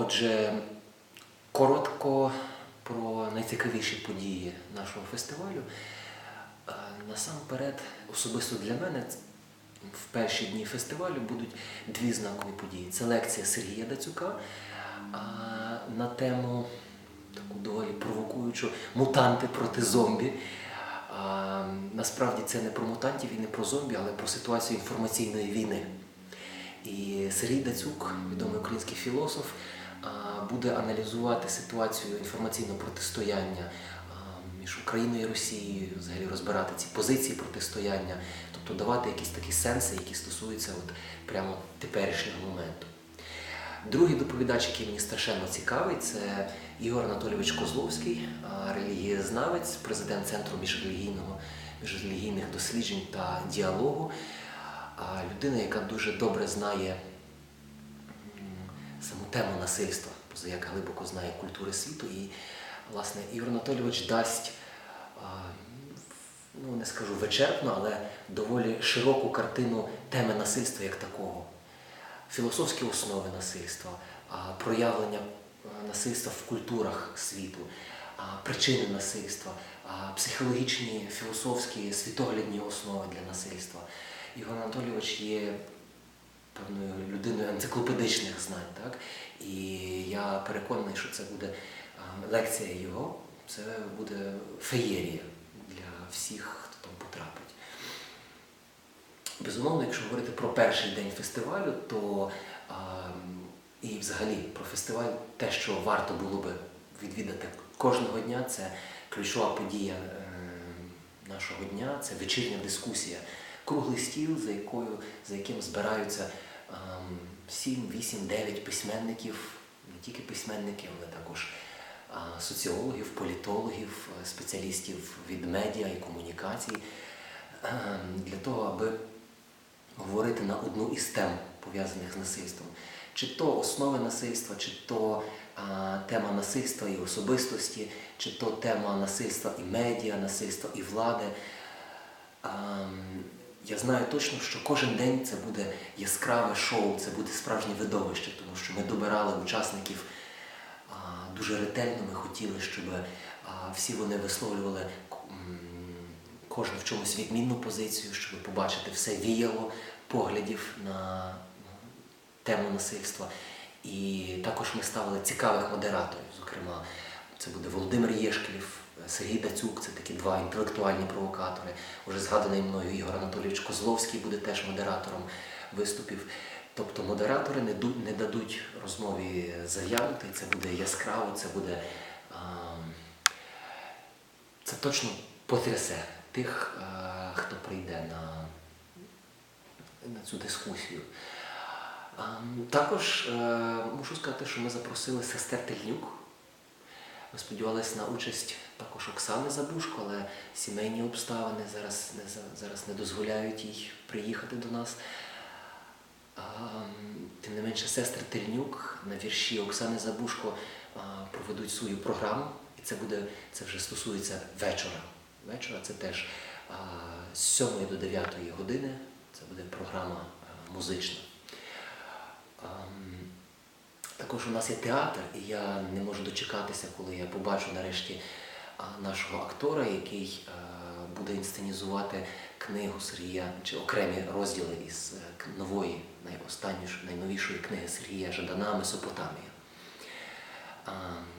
Отже, коротко про найцікавіші події нашого фестивалю. Е, Насамперед, особисто для мене в перші дні фестивалю будуть дві знакові події. Це лекція Сергія Дацюка на тему таку доволі провокуючу мутанти проти зомбі. Насправді це не про мутантів і не про зомбі, але про ситуацію інформаційної війни. І Сергій Дацюк, відомий український філософ, буде аналізувати ситуацію інформаційного протистояння між Україною і Росією, взагалі розбирати ці позиції протистояння, тобто давати якісь такі сенси, які стосуються от прямо теперішнього моменту. Другий доповідач, який мені страшенно цікавий, це Ігор Анатолійович Козловський, релігієзнавець, президент Центру міжрелігійного, міжрелігійних досліджень та діалогу. Людина, яка дуже добре знає тему насильства, позаяк глибоко знає культури світу. І, власне, Ігор Анатолійович дасть, ну не скажу вичерпно, але доволі широку картину теми насильства як такого філософські основи насильства, проявлення насильства в культурах світу, причини насильства, психологічні, філософські, світоглядні основи для насильства. Ігор Анатолійович є певною людиною енциклопедичних знань, так? І я переконаний, що це буде лекція його, це буде феєрія для всіх, хто там потрапить. Безумовно, якщо говорити про перший день фестивалю, то і взагалі про фестиваль, те, що варто було би відвідати кожного дня, це ключова подія е, нашого дня, це вечірня дискусія, круглий стіл, за якою за яким збираються 7, 8, 9 письменників, не тільки письменників, але також соціологів, політологів, е, спеціалістів від медіа і комунікацій, ем, для того, аби говорити на одну із тем, пов'язаних з насильством. Чи то основи насильства, чи то а, тема насильства і особистості, чи то тема насильства і медіа, насильства і влади. А, я знаю точно, що кожен день це буде яскраве шоу, це буде справжнє видовище, тому що ми добирали учасників а, дуже ретельно. Ми хотіли, щоб а, всі вони висловлювали м, кожен в чомусь відмінну позицію, щоб побачити все віяло поглядів на тему насильства. І також ми ставили цікавих модераторів. Зокрема, це буде Володимир Єшкелів, Сергій Дацюк, це такі два інтелектуальні провокатори. Уже згаданий мною Ігор Анатолійович Козловський буде теж модератором виступів. Тобто модератори не, ду- не дадуть розмові зав'янути, це буде яскраво, це буде. ам, це точно потрясе тих, е, хто прийде на, на цю дискусію. А, Також е, мушу сказати, що ми запросили сестер Тельнюк. Ми сподівалися на участь також Оксани Забушко, але сімейні обставини зараз не, зараз не дозволяють їй приїхати до нас. Тим не менше, сестри Тельнюк на вірші Оксани Забушко проведуть свою програму, і це буде це вже стосується вечора. Вечора це теж з 7 до 9 години. Це буде програма музична. Також у нас є театр, і я не можу дочекатися, коли я побачу нарешті нашого актора, який буде інсценізувати книгу Сергія чи окремі розділи із е, нової, найостаннішої, найновішої книги Сергія Жадана Месопотамія.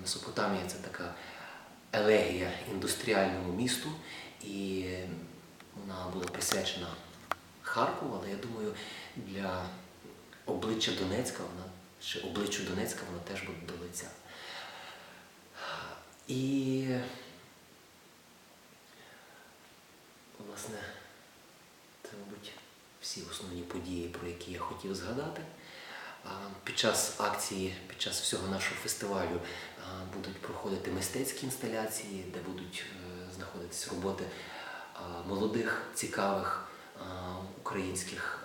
Месопотамія це така елегія індустріальному місту, і вона була присвячена Харкову, але я думаю, для обличчя Донецька, вона чи обличчю Донецька вона теж буде до лиця. І власне, це, мабуть, всі основні події, про які я хотів згадати. Під час акції, під час всього нашого фестивалю будуть проходити мистецькі інсталяції, де будуть е, знаходитись роботи молодих, цікавих українських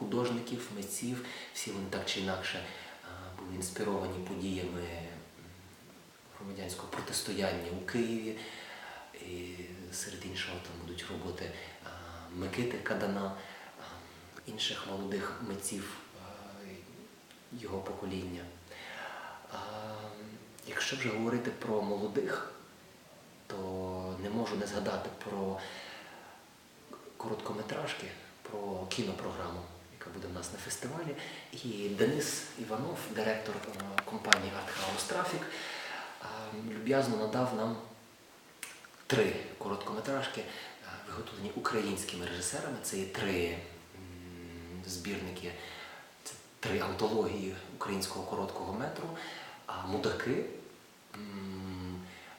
художників, митців. Всі вони так чи інакше були інспіровані подіями громадянського протистояння у Києві. І серед іншого там будуть роботи Микити Кадана, інших молодих митців його покоління. якщо вже говорити про молодих, то не можу не згадати про короткометражки, про кінопрограму, яка буде в нас на фестивалі. І Денис Іванов, директор е, компанії Art House Traffic, е, люб'язно надав нам три короткометражки, е, виготовлені українськими режисерами. Це є три збірники, це три антології українського короткого метру. А мудаки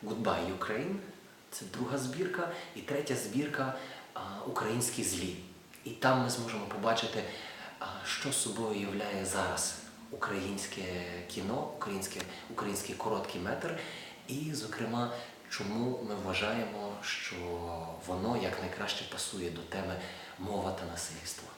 Goodbye Ukraine це друга збірка, і третя збірка Українські злі. І там ми зможемо побачити, що собою являє зараз українське кіно, українське, український короткий метр, і, зокрема, чому ми вважаємо, що воно як найкраще пасує до теми мова та насильство.